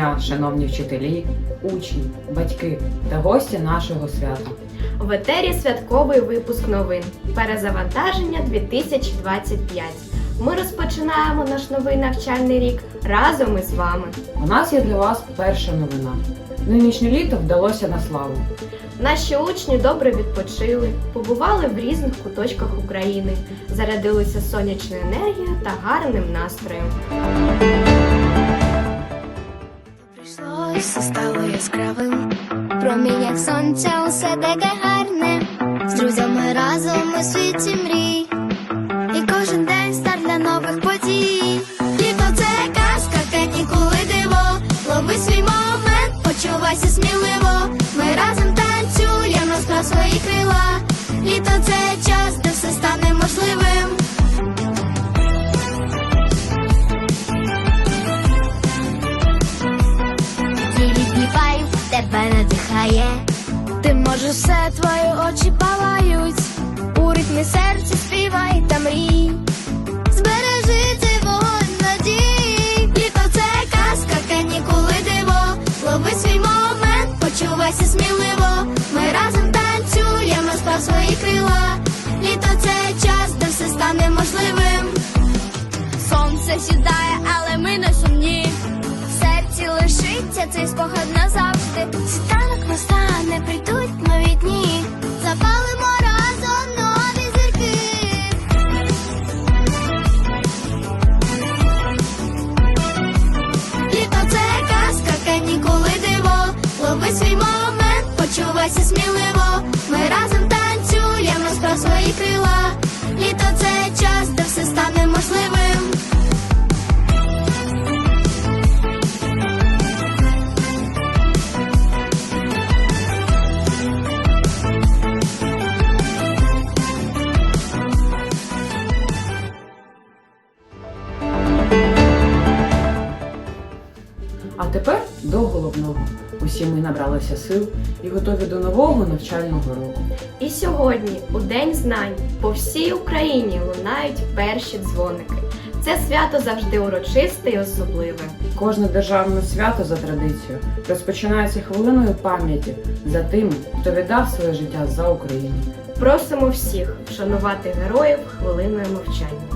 Дня, шановні вчителі, учні, батьки та гості нашого свята. В етері святковий випуск новин. Перезавантаження 2025. Ми розпочинаємо наш новий навчальний рік разом із вами. У нас є для вас перша новина. Нинішнє літо вдалося на славу. Наші учні добре відпочили, побували в різних куточках України, зарядилися сонячною енергією та гарним настроєм. Все стало яскравим. В Проміннях сонця усе таке гарне. З друзями разом у світі мрій. І кожен день старт для нових подій. Літо це казка, канікули диво. Лови свій момент, почувайся сміливо. Ми разом танцюємо, розправ свої крила. Літо це час, надихає. Ти можеш все, твої очі палають. У ритмі серця співай та мрій. Збережи цей вогонь. Літо це казка, канікули диво. Лови свій момент, почувайся сміливо. Ми разом танцюємо, розправ свої крила. Літо це час, де все стане можливим. Сонце сідає, але ми не сумні. Лишиться цей спогад назавжди. Світанок настане, прийдуть нові дні. Запалимо разом нові зірки. Літо це казка, канікули диво. Лови свій момент, почувайся сміливо. Ми разом танцюємо, розправ свої крила. Літо це час, де все стане можливим. Набралися сил і готові до нового навчального року. І сьогодні, у День знань, по всій Україні лунають перші дзвоники. Це свято завжди урочисте і особливе. Кожне державне свято за традицією розпочинається хвилиною пам'яті за тими, хто віддав своє життя за Україну. Просимо всіх вшанувати героїв хвилиною мовчання.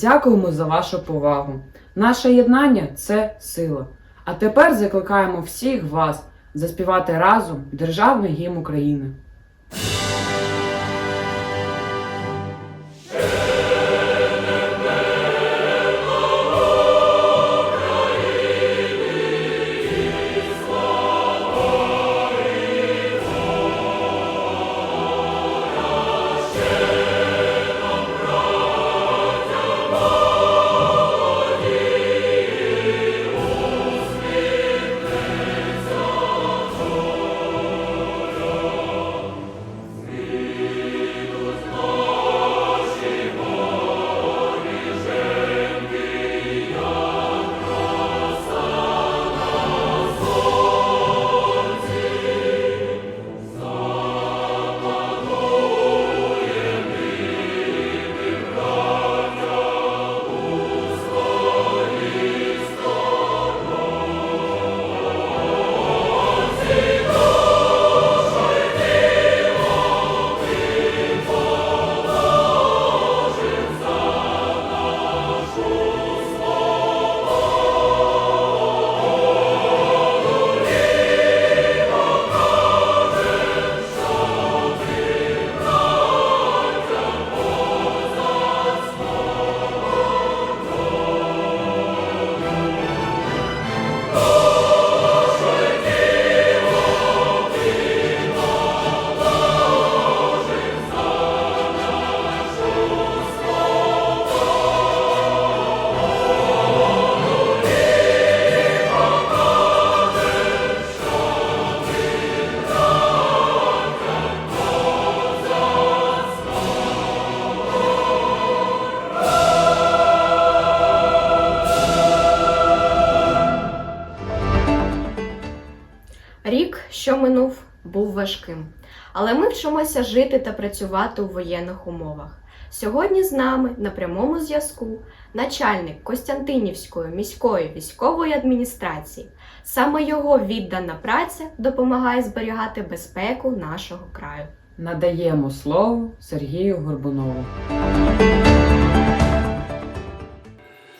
Дякуємо за вашу повагу. Наше єднання це сила. А тепер закликаємо всіх вас заспівати разом державний гімн України. Але ми вчимося жити та працювати у воєнних умовах. Сьогодні з нами на прямому зв'язку начальник Костянтинівської міської військової адміністрації. Саме його віддана праця допомагає зберігати безпеку нашого краю. Надаємо слово Сергію Горбунову.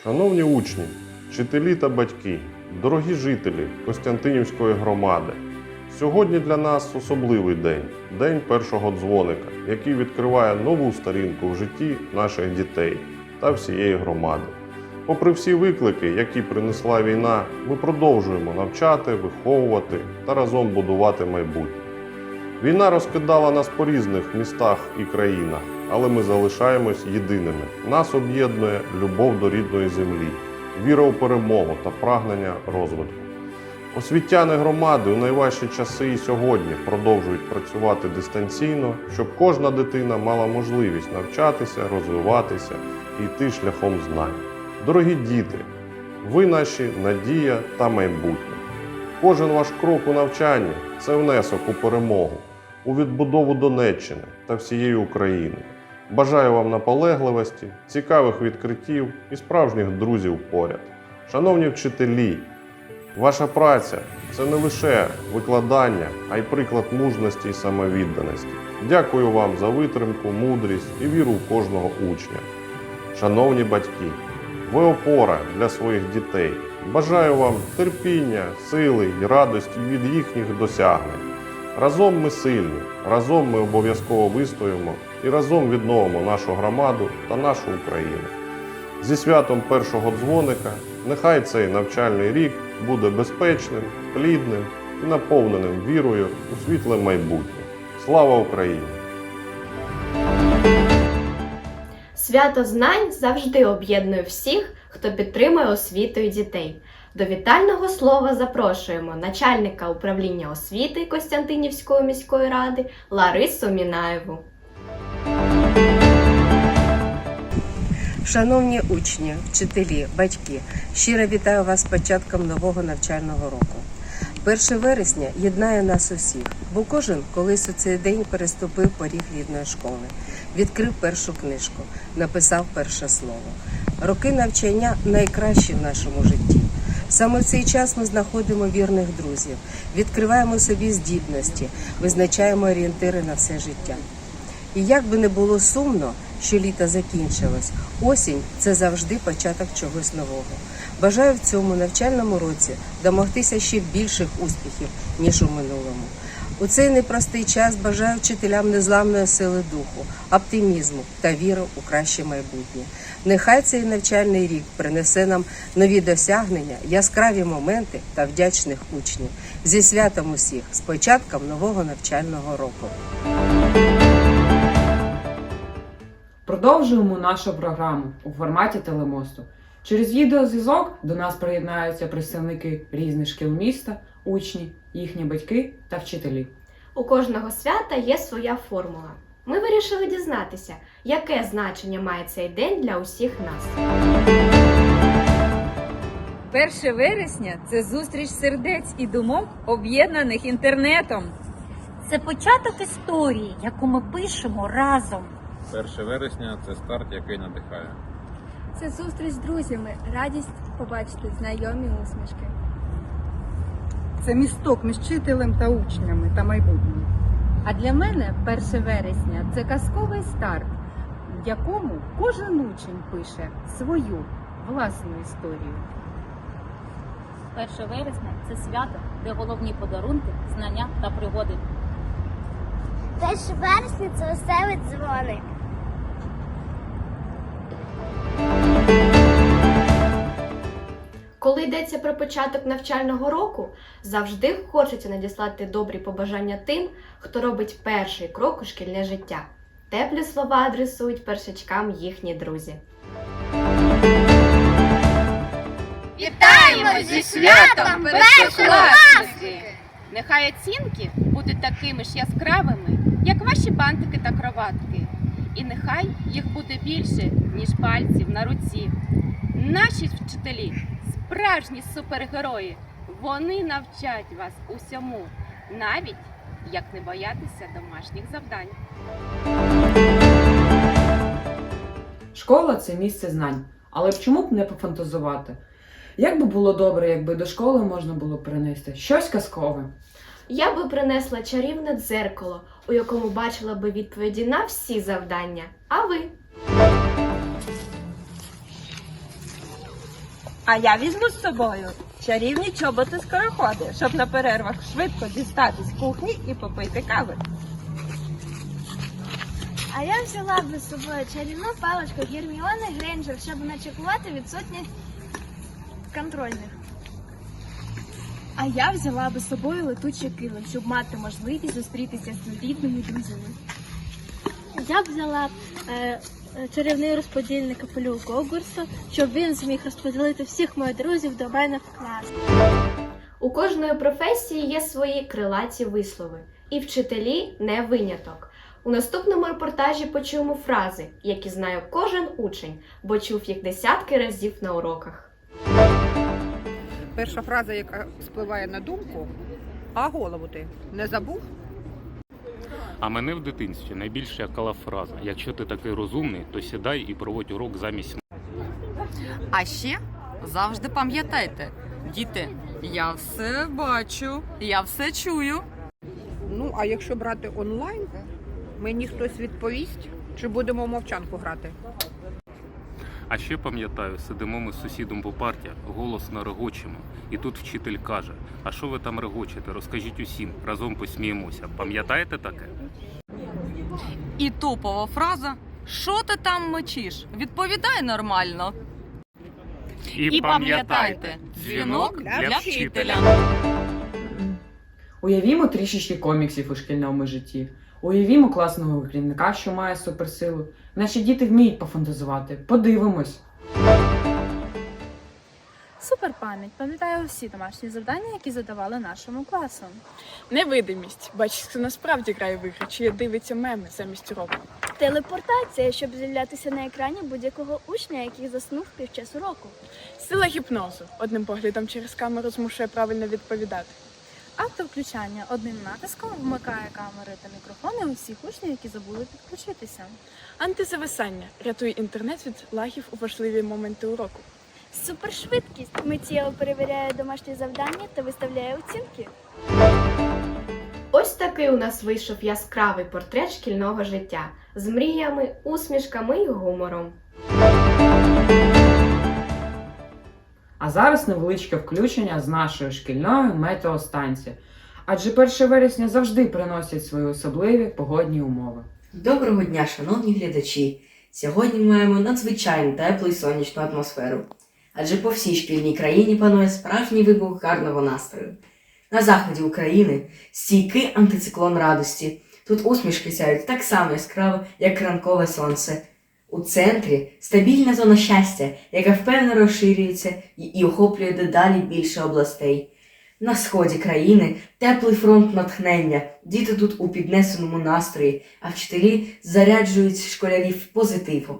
Шановні учні, вчителі та батьки, дорогі жителі Костянтинівської громади, сьогодні для нас особливий день день першого дзвоника, який відкриває нову сторінку в житті наших дітей та всієї громади. Попри всі виклики, які принесла війна, ми продовжуємо навчати, виховувати та разом будувати майбутнє. Війна розкидала нас по різних містах і країнах, але ми залишаємось єдиними. Нас об'єднує любов до рідної землі, віра у перемогу та прагнення розвитку. Освітяни громади у найважчі часи і сьогодні продовжують працювати дистанційно, щоб кожна дитина мала можливість навчатися, розвиватися і йти шляхом знань. Дорогі діти, ви наші надія та майбутнє. Кожен ваш крок у навчанні це внесок у перемогу, у відбудову Донеччини та всієї України. Бажаю вам наполегливості, цікавих відкриттів і справжніх друзів поряд. Шановні вчителі, ваша праця це не лише викладання, а й приклад мужності і самовідданості. Дякую вам за витримку, мудрість і віру в кожного учня. Шановні батьки, ви опора для своїх дітей. Бажаю вам терпіння, сили і радості від їхніх досягнень. Разом ми сильні, разом ми обов'язково вистоїмо і разом відновимо нашу громаду та нашу Україну. Зі святом першого дзвоника нехай цей навчальний рік буде безпечним, плідним і наповненим вірою у світле майбутнє. Слава Україні! Свято знань завжди об'єднує всіх, хто підтримує освітою дітей. До вітального слова запрошуємо начальника управління освіти Костянтинівської міської ради Ларису Мінаєву. Шановні учні, вчителі, батьки, щиро вітаю вас з початком нового навчального року. 1 вересня єднає нас усіх, бо кожен колись у цей день переступив поріг рідної школи, відкрив першу книжку, написав перше слово. Роки навчання найкращі в нашому житті. Саме в цей час ми знаходимо вірних друзів, відкриваємо собі здібності, визначаємо орієнтири на все життя. І як би не було сумно, що літо закінчилось, осінь це завжди початок чогось нового. Бажаю в цьому навчальному році домогтися ще більших успіхів, ніж у минулому. У цей непростий час бажаю вчителям незламної сили духу, оптимізму та віри у краще майбутнє. Нехай цей навчальний рік принесе нам нові досягнення, яскраві моменти та вдячних учнів. Зі святом усіх, з початком нового навчального року. Продовжуємо нашу програму у форматі телемосту. Через відеозв'язок до нас приєднаються представники різних шкіл міста, учні, їхні батьки та вчителі. У кожного свята є своя формула. Ми вирішили дізнатися, яке значення має цей день для усіх нас. 1 вересня це зустріч сердець і думок, об'єднаних інтернетом. Це початок історії, яку ми пишемо разом. 1 вересня це старт, який надихає. Це зустріч з друзями, радість побачити знайомі усмішки. Це місток між вчителем та учнями та майбутнім. А для мене 1 вересня це казковий старт, в якому кожен учень пише свою власну історію. 1 вересня це свято, де головні подарунки, знання та пригоди. 1 вересня це веселий дзвоник. Коли йдеться про початок навчального року, завжди хочеться надіслати добрі побажання тим, хто робить перший крок у шкільне життя. Теплі слова адресують першачкам їхні друзі. Вітаємо зі святом першокласники! Нехай оцінки будуть такими ж яскравими, як ваші бантики та кроватки. І нехай їх буде більше, ніж пальців на руці. Наші вчителі справжні супергерої. Вони навчать вас усьому, навіть як не боятися домашніх завдань. Школа це місце знань. Але чому б не пофантазувати? Як би було добре, якби до школи можна було принести щось казкове. Я би принесла чарівне дзеркало, у якому бачила би відповіді на всі завдання. А ви? А я візьму з собою чарівні чоботи скороходи, щоб на перервах швидко дістати з кухні і попити кави. А я взяла би з собою чарівну паличку Герміони Грейнджер, щоб начекувати відсутність контрольних. А я взяла би з собою летучий килим, щоб мати можливість зустрітися з рідними друзями. Я б взяла е, чарівний розподільник капелюх Гогурсу, щоб він зміг розподілити всіх моїх друзів до мене в клас. У кожної професії є свої крилаті вислови, і вчителі не виняток. У наступному репортажі почуємо фрази, які знає кожен учень, бо чув їх десятки разів на уроках. Перша фраза, яка спливає на думку, а голову ти не забув? А мене в дитинстві найбільше якала фраза: якщо ти такий розумний, то сідай і проводь урок замість А ще завжди пам'ятайте, діти, я все бачу, я все чую. Ну, а якщо брати онлайн, мені хтось відповість, чи будемо в мовчанку грати? А ще пам'ятаю, сидимо ми з сусідом по парті, голосно регочемо. І тут вчитель каже: А що ви там регочете? Розкажіть усім, разом посміємося. Пам'ятаєте таке? І топова фраза Що ти там мечиш? Відповідай нормально. І пам'ятайте, дзвінок для вчителя. Уявімо трішечки коміксів у шкільному житті. Уявімо класного керівника, що має суперсилу. Наші діти вміють пофантазувати. Подивимось. Супер пам'ять. Пам'ятаю всі домашні завдання, які задавали нашому класу. Невидимість. Бачиш, хто насправді грає в ігри, чи дивиться меми замість уроку. Телепортація, щоб з'являтися на екрані будь-якого учня, який заснув під час уроку. Сила гіпнозу. Одним поглядом через камеру змушує правильно відповідати. Автовключання одним натиском вмикає камери та мікрофони усіх учнів, які забули підключитися. Антизависання рятує інтернет від лагів у важливі моменти уроку. Супершвидкість миттєво перевіряє домашні завдання та виставляє оцінки. Ось такий у нас вийшов яскравий портрет шкільного життя з мріями, усмішками і гумором. А зараз невеличке включення з нашої шкільної метеостанції. Адже 1 вересня завжди приносять свої особливі погодні умови. Доброго дня, шановні глядачі! Сьогодні маємо надзвичайно теплу і сонячну атмосферу. Адже по всій шкільній країні панує справжній вибух гарного настрою. На заході України стійкий антициклон радості. Тут усмішки сяють так само яскраво, як ранкове сонце. У центрі стабільна зона щастя, яка впевнено розширюється і, охоплює дедалі більше областей. На сході країни теплий фронт натхнення, діти тут у піднесеному настрої, а вчителі заряджують школярів позитивом.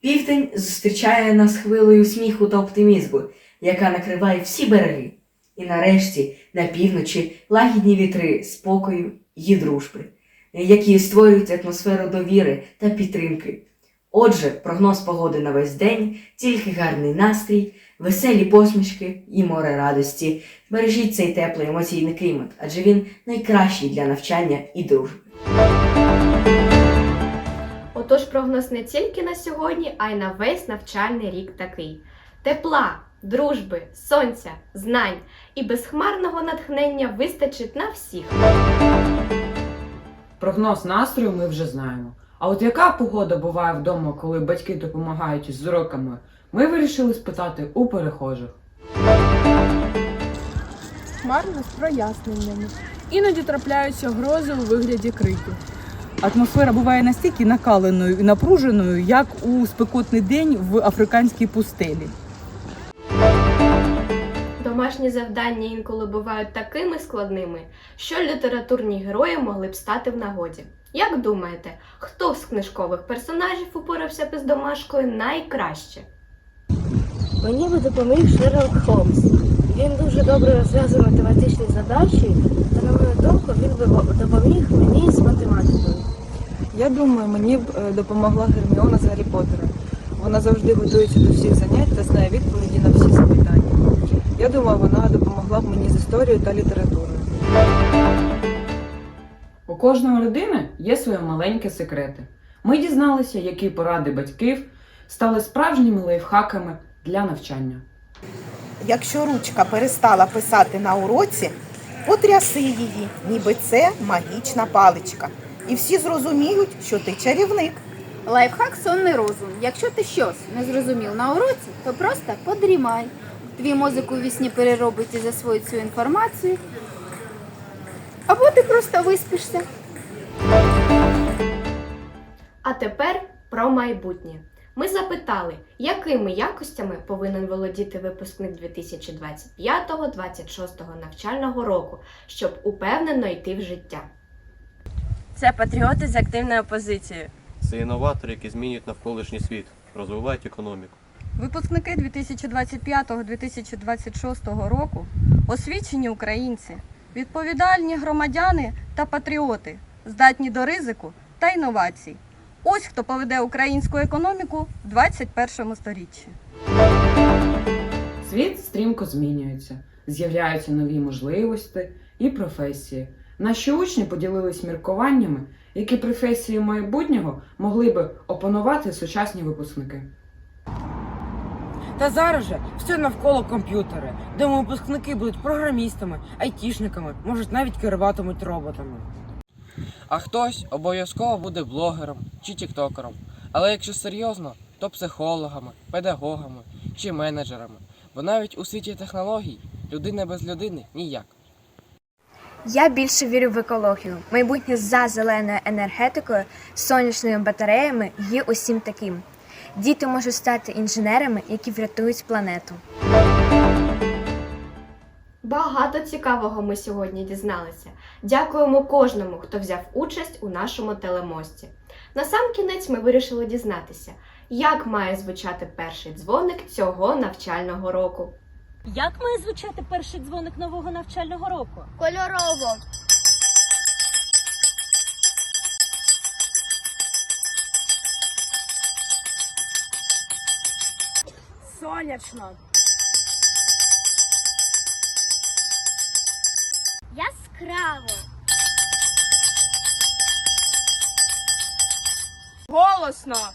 Південь зустрічає нас хвилею сміху та оптимізму, яка накриває всі береги. І нарешті на півночі лагідні вітри спокою і дружби, які створюють атмосферу довіри та підтримки. Отже, прогноз погоди на весь день, тільки гарний настрій, веселі посмішки і море радості. Бережіть цей теплий емоційний клімат, адже він найкращий для навчання і дружби. Отож, прогноз не тільки на сьогодні, а й на весь навчальний рік такий: тепла, дружби, сонця, знань і безхмарного натхнення вистачить на всіх. Прогноз настрою ми вже знаємо. А от яка погода буває вдома, коли батьки допомагають з уроками, ми вирішили спитати у перехожих. Хмарно з проясненнями. Іноді трапляються грози у вигляді криків. Атмосфера буває настільки накаленою і напруженою, як у спекотний день в африканській пустелі. Домашні завдання інколи бувають такими складними, що літературні герої могли б стати в нагоді. Як думаєте, хто з книжкових персонажів упорався б з домашкою найкраще? Мені би допоміг Шерлок Холмс. Він дуже добре розв'язує математичні задачі, та на мою думку він би допоміг мені з математикою. Я думаю, мені б е, допомогла Герміона з Гаррі Поттера. Вона завжди готується до всіх занять та знає відповіді на всі запитання. Я думаю, вона допомогла б мені з історією та літературою. У кожної людини є свої маленькі секрети. Ми дізналися, які поради батьків стали справжніми лайфхаками для навчання. Якщо ручка перестала писати на уроці, потряси її, ніби це магічна паличка. І всі зрозуміють, що ти чарівник. Лайфхак сонний розум. Якщо ти щось не зрозумів на уроці, то просто подрімай. Твій мозок у вісні переробить і засвоїть цю інформацію. Або ти просто виспишся. А тепер про майбутнє. Ми запитали, якими якостями повинен володіти випускник 2025-26 навчального року, щоб упевнено йти в життя. Це патріоти з активною опозицією. Це інноватори, які змінюють навколишній світ, розвивають економіку. Випускники 2025-2026 року освічені українці, відповідальні громадяни та патріоти, здатні до ризику та інновацій. Ось хто поведе українську економіку в 21 сторіччі. Світ стрімко змінюється, з'являються нові можливості і професії. Наші учні поділились міркуваннями, які професії майбутнього могли би опанувати сучасні випускники. Та зараз же все навколо комп'ютери, де випускники будуть програмістами, айтішниками, можуть навіть керуватимуть роботами. А хтось обов'язково буде блогером чи тіктокером. Але якщо серйозно, то психологами, педагогами чи менеджерами. Бо навіть у світі технологій людина без людини ніяк. Я більше вірю в екологію. Майбутнє за зеленою енергетикою, сонячними батареями і усім таким. Діти можуть стати інженерами, які врятують планету. Багато цікавого ми сьогодні дізналися. Дякуємо кожному, хто взяв участь у нашому телемості. На сам кінець ми вирішили дізнатися, як має звучати перший дзвоник цього навчального року. Як має звучати перший дзвоник нового навчального року? Кольорово. Сонячно. Яскраво. Голосно.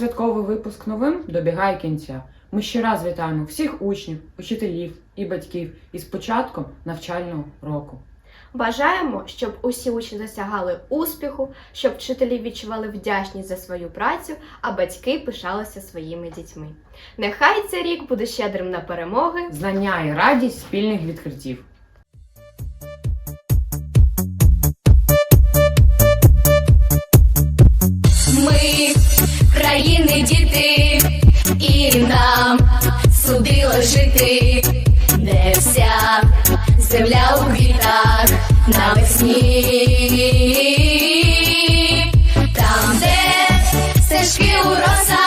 Святковий випуск новин добігає кінця. Ми ще раз вітаємо всіх учнів, учителів і батьків із початком навчального року. Бажаємо, щоб усі учні досягали успіху, щоб вчителі відчували вдячність за свою працю, а батьки пишалися своїми дітьми. Нехай цей рік буде щедрим на перемоги, Знання і радість спільних відкриттів. Не діти, і нам судило жити, де вся земля у квітах навесні, там, де стежки у роса.